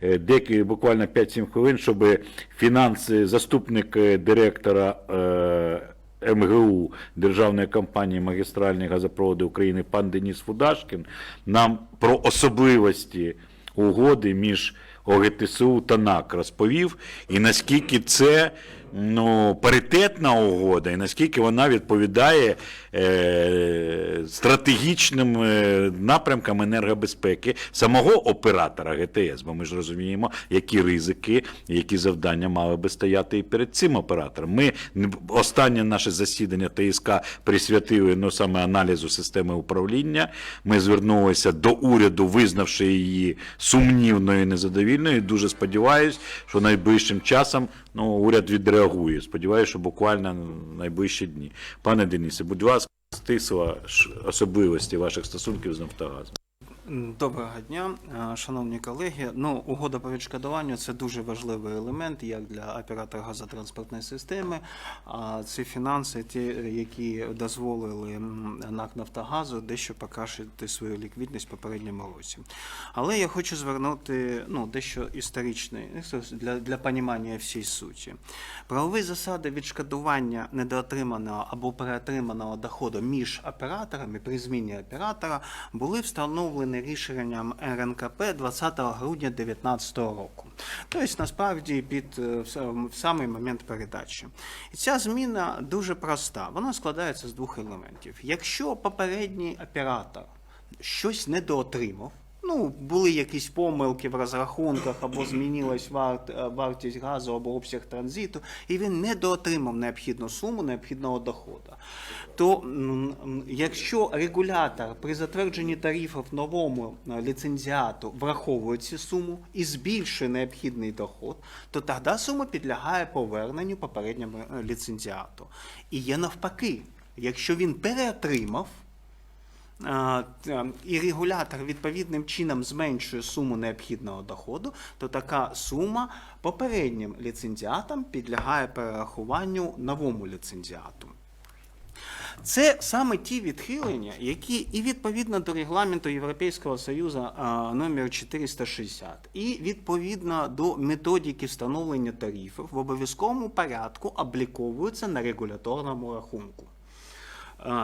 е, деякі буквально 5-7 хвилин, щоб фінанси, заступник е, директора е, МГУ Державної компанії Магістральні газопроводи України пан Деніс Фудашкін нам про особливості угоди між ОГТСУ та НАК розповів, і наскільки це ну, паритетна угода, і наскільки вона відповідає е, стратегічним е, напрямкам енергобезпеки самого оператора ГТС, бо ми ж розуміємо, які ризики, які завдання мали би стояти і перед цим оператором. Ми останнє наше засідання ТСК присвятили ну, саме аналізу системи управління. Ми звернулися до уряду, визнавши її сумнівною і незадовільною. І Дуже сподіваюся, що найближчим часом ну, уряд відреагує. Сподіваюся, що буквально найближчі дні. Пане Денисе, будь ласка, стисла особливості ваших стосунків з Нафтогазом. Доброго дня, е, шановні колеги. Ну, угода по відшкодуванню це дуже важливий елемент як для оператора газотранспортної системи. А це фінанси, ті, які дозволили НАК Нафтогазу дещо покращити свою ліквідність в попередньому році. Але я хочу звернути ну, дещо історичне для, для понімання всієї суті. Правові засади відшкодування недоотриманого або переотриманого доходу між операторами при зміні оператора були встановлені рішенням РНКП 20 грудня 2019 року. Тобто, насправді, під е, в самий момент передачі. І ця зміна дуже проста. Вона складається з двох елементів. Якщо попередній оператор щось недоотримав, Ну, були якісь помилки в розрахунках, або змінилась варт, е, вартість газу, або обсяг транзиту, і він не доотримав необхідну суму необхідного доходу. То якщо регулятор при затвердженні тарифів новому е, ліцензіату враховує цю суму і збільшує необхідний доход, то тоді сума підлягає поверненню попередньому е, ліцензіату. І є навпаки, якщо він переотримав. Та, і регулятор відповідним чином зменшує суму необхідного доходу, то така сума попереднім ліцензіатам підлягає перерахуванню новому ліцензіату. Це саме ті відхилення, які і відповідно до регламенту Європейського Союзу номер 460, і відповідно до методики встановлення тарифів в обов'язковому порядку обліковуються на регуляторному рахунку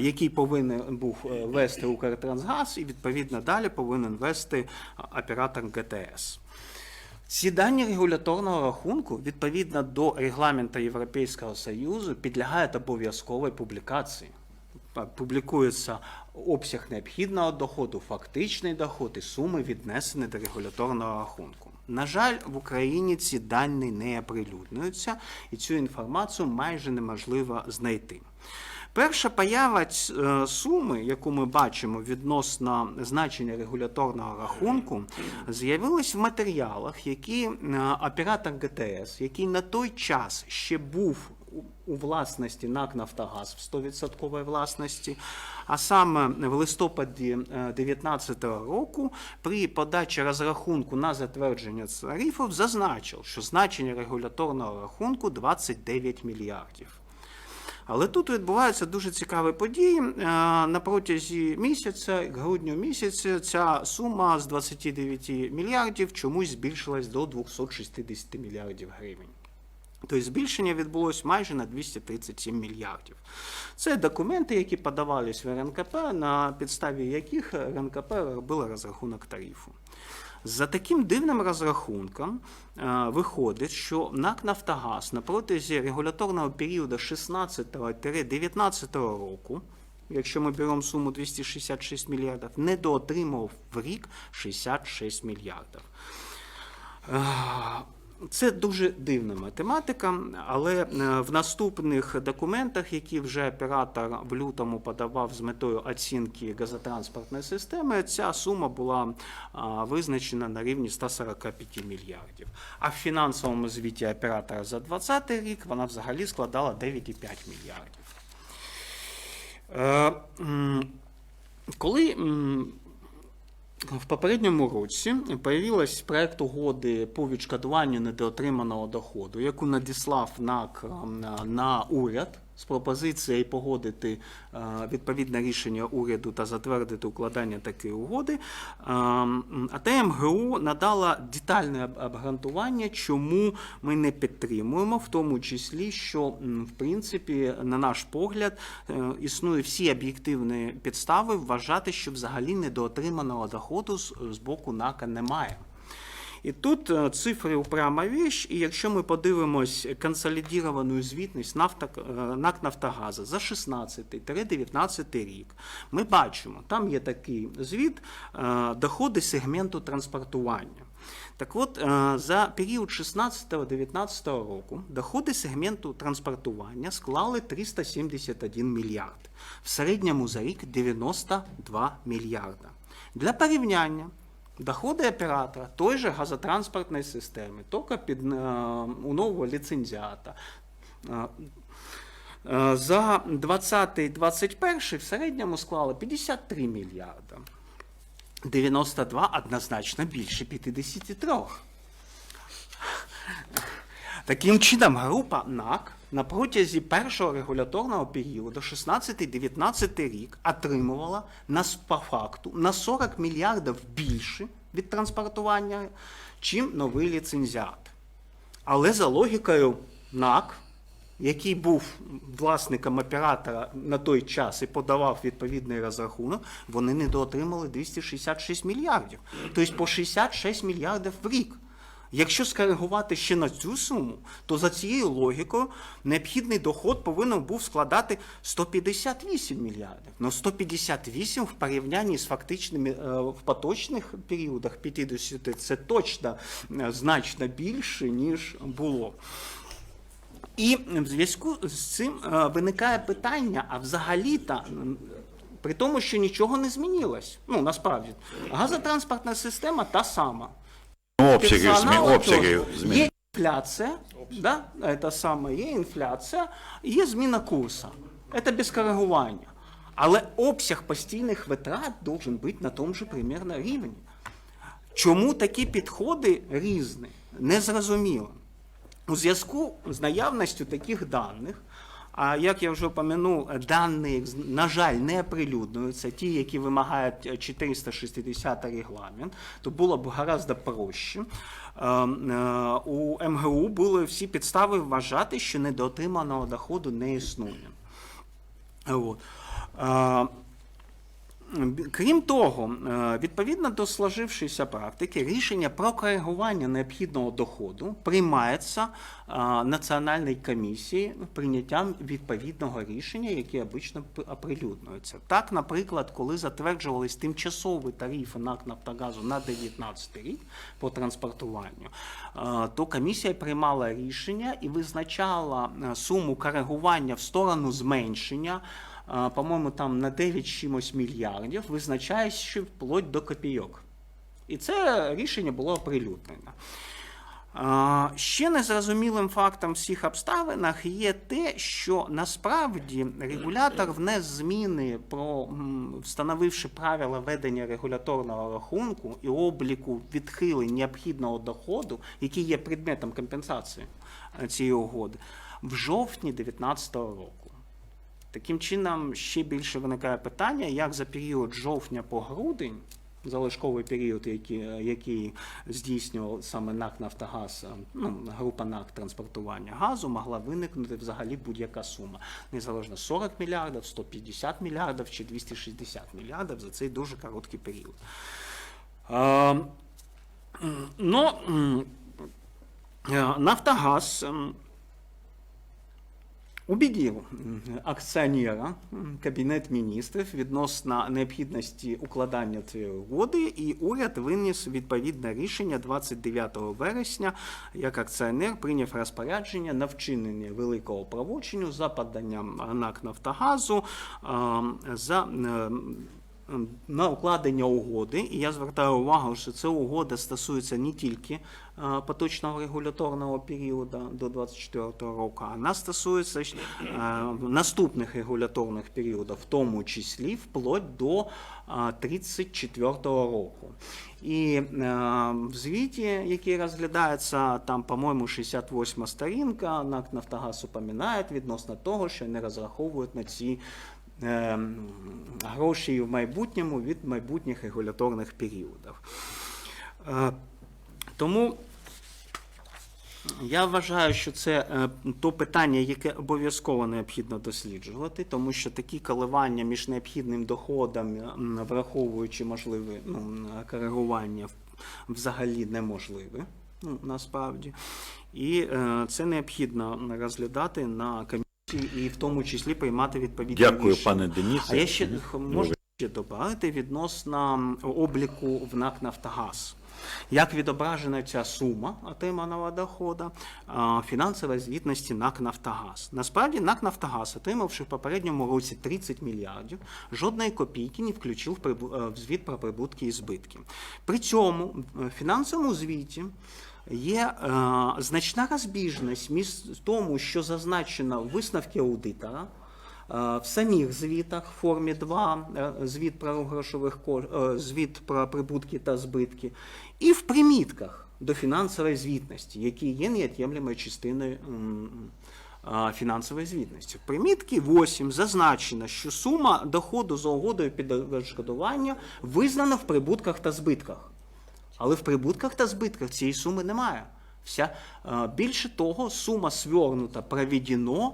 який повинен був е, вести Укртрансгаз, і відповідно далі повинен вести оператор ГТС. Ці дані регуляторного рахунку відповідно до регламенту Європейського Союзу підлягають обов'язковій публікації. Публікується обсяг необхідного доходу, фактичний доход і суми віднесені до регуляторного рахунку. На жаль, в Україні ці дані не оприлюднюються, і цю інформацію майже неможливо знайти. Перша поява е, суми, яку ми бачимо відносно значення регуляторного рахунку, з'явилась в матеріалах, які е, оператор ГТС, який на той час ще був у- власності НАК Нафтогаз в 100% власності, а саме в листопаді 2019 року при подачі розрахунку на затвердження тарифів зазначив, що значення регуляторного рахунку 29 мільярдів. Але тут відбуваються дуже цікаві події. Е, На протязі місяця, грудня місяця, ця сума з 29 мільярдів чомусь збільшилась до 260 мільярдів гривень. Тобто збільшення відбулось майже на 237 мільярдів. Це документи, які подавались в РНКП, на підставі яких РНКП робила розрахунок тарифу. За таким дивним розрахунком е, виходить, що НАК Нафтогаз на протязі регуляторного періоду 16-19 року, якщо ми беремо суму 266 мільярдів, недоотримав в рік 66 мільярдів. Е, Це дуже дивна математика, але е, в наступних документах, які вже оператор в лютому подавав з метою оцінки газотранспортної системи, ця сума була визначена на рівні 145 мільярдів. А в фінансовому звіті оператора за 2020 рік вона взагалі складала 9,5 мільярдів. Е, Коли в попередньому році появилась проект угоди по відшкодуванню недоотриманого доходу, яку надіслав НАК на, на уряд з пропозицією погодити е, відповідне рішення уряду та затвердити укладання такої угоди. Е, м, А надала детальне обґрунтування, чому ми не підтримуємо, в тому числі, що в принципі, на наш погляд, е, існують всі об'єктивні підстави вважати, що взагалі недоотриманого доходу з боку НАКа немає. І тут е, цифри упряма віч, і якщо ми подивимось консолідовану звітність е, НАК Нафтогаза за 16-19 рік, ми бачимо, там є такий звіт е, доходи сегменту транспортування. Так от, за період 16-19 року доходи сегменту транспортування склали 371 мільярд. В середньому за рік 92 мільярда. Для порівняння, доходи оператора той же газотранспортної системи, тільки під е, у нового ліцензіата. е, е, За 20-21 в середньому склали 53 мільярда. 92 однозначно більше 53. Таким чином, група НАК на протязі першого регуляторного періоду 16-19 рік отримувала нас по факту на 40 мільярдів більше від транспортування, чим новий ліцензіат. Але за логікою НАК, який був власником оператора на той час і подавав відповідний розрахунок, вони недоотримали 266 мільярдів. Тобто по 66 мільярдів в рік. Якщо скоригувати ще на цю суму, то за цією логікою необхідний доход повинен був складати 158 мільярдів. Ну 158 в порівнянні з фактичними е, в поточних періодах 50 це точно е, значно більше, ніж було. І в зв'язку з цим е, виникає питання: а взагалі-то, при тому, що нічого не змінилось, ну насправді, газотранспортна система та сама. Обсяги, змі... Обсяги змін. Є інфляція, да, это саме, є інфляція, є зміна курсу. Це без коригування. Але обсяг постійних витрат должен бути на тому же примерно рівні. Чому такі підходи різні? Незрозуміло. У зв'язку з наявністю таких даних, а як я вже помянув, дані, на жаль, не оприлюднюються, ті, які вимагають 460 регламент, то було б гораздо проще. Е, е, У МГУ були всі підстави вважати, що недоотриманого доходу не існує. От. Крім того, е, відповідно до сложившоїся практики, рішення про коригування необхідного доходу приймається е, Національною комісією прийняттям відповідного рішення, яке обично оприлюднюється. Так, наприклад, коли затверджувались тимчасові тарифи НАК Нафтогазу на 2019 рік по транспортуванню, е, то комісія приймала рішення і визначала суму коригування в сторону зменшення по-моєму, там на 9 чимось мільярдів, визначає, що вплоть до копійок. І це рішення було оприлюднено. Ще незрозумілим фактом всіх обставинах є те, що насправді регулятор внес зміни про встановивши правила ведення регуляторного рахунку і обліку відхилень необхідного доходу, який є предметом компенсації е, цієї угоди, в жовтні 2019 року. Таким чином, ще більше виникає питання, як за період жовтня по грудень, залишковий період, який, який здійснював саме НАК Нафтогаз, ну, група НАК транспортування газу, могла виникнути взагалі будь-яка сума. Незалежно 40 мільярдів, 150 мільярдів чи 260 мільярдів за цей дуже короткий період. Е, ну, е, Нафтогаз м, убедив акціонера Кабінет міністрів відносно необхідності укладання цієї угоди, і уряд виніс відповідне рішення 29 вересня, як акціонер прийняв розпорядження на вчинення великого правочину за поданням НАК Нафтогазу за на укладення угоди, і я звертаю увагу, що ця угода стосується не тільки е, поточного регуляторного періоду до 2024 року, а вона стосується е, наступних регуляторних періодів, в тому числі вплоть до 2034 року. І е, в звіті, який розглядається, там, по-моєму, 68 сторінка, НАК Нафтогаз упоминає відносно того, що не розраховують на ці е, гроші в майбутньому від майбутніх регуляторних періодів. Е, Тому я вважаю, що це е, то питання, яке обов'язково необхідно досліджувати, тому що такі коливання між необхідним доходом, враховуючи можливе ну, коригування, взагалі неможливе. Ну, насправді. І е, це необхідно розглядати на комісії і в тому числі приймати відповідні Дякую, рішення. пане Денисе. А я ще можу ще додати відносно обліку в НАК Нафтогаз. Як відображена ця сума отриманого доходу фінансової звітності НАК Нафтогаз? Насправді НАК Нафтогаз, отримавши в попередньому році 30 мільярдів, жодної копійки не включив е, в звіт про прибутки і збитки. При цьому в фінансовому звіті є е, значна розбіжність між тому, що зазначено в висновки аудитора. Е, В самих звітах в формі 2, е, звіт про грошових звіт про прибутки та збитки, і в примітках до фінансової звітності, які є невід'ємлемою частиною фінансової звітності. В примітці 8 зазначено, що сума доходу за угодою під відшкодування визнана в прибутках та збитках. Але в прибутках та збитках цієї суми немає. Вся, е, більше того, сума свернута проведено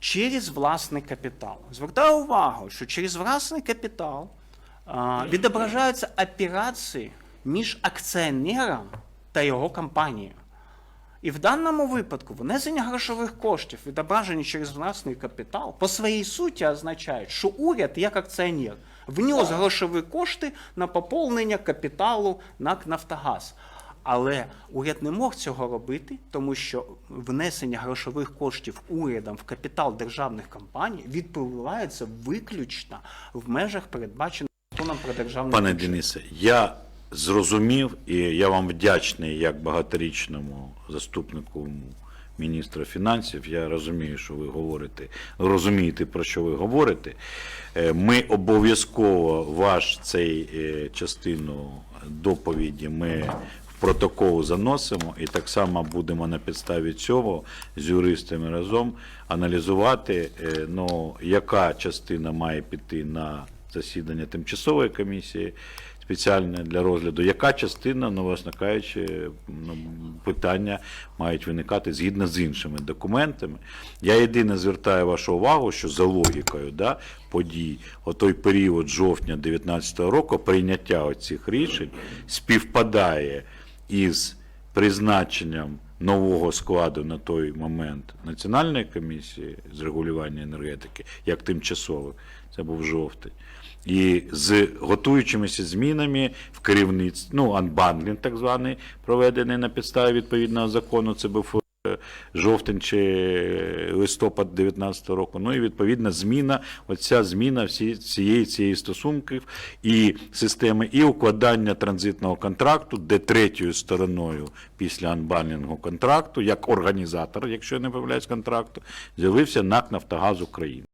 через власний капітал. Звертаю увагу, що через власний капітал е, відображаються операції між акціонером та його компанією. І в даному випадку внесення грошових коштів, відображені через власний капітал, по своїй суті означають, що уряд, як акціонер, внес грошові кошти на поповнення капіталу НАК Нафтогаз. Але уряд не мог цього робити, тому що внесення грошових коштів урядом в капітал державних компаній відбувається виключно в межах передбачених законом про державний Пане бюджет. Денисе, я зрозумів і я вам вдячний як багаторічному заступнику міністра фінансів. Я розумію, що ви говорите, розумієте, про що ви говорите. Е, Ми обов'язково ваш цей е, частину доповіді ми в протокол заносимо і так само будемо на підставі цього з юристами разом аналізувати, е, ну, яка частина має піти на засідання тимчасової комісії спеціальне для розгляду, яка частина, ну, ну, питання мають виникати згідно з іншими документами. Я єдине звертаю вашу увагу, що за логікою да, подій, отой період жовтня 2019 року, прийняття оцих рішень співпадає із призначенням нового складу на той момент Національної комісії з регулювання енергетики, як тимчасових, це був жовтий. І з готуючимися змінами в керівництві, ну, анбандлінг так званий, проведений на підставі відповідного закону, це був е, жовтень чи листопад 19 року. Ну і відповідна зміна, оця зміна всі цієї цієї стосунків і системи, і укладання транзитного контракту, де третьою стороною після анбанлінгу контракту, як організатор, якщо я не помиляюсь контракту, з'явився НАК Нафтогаз України.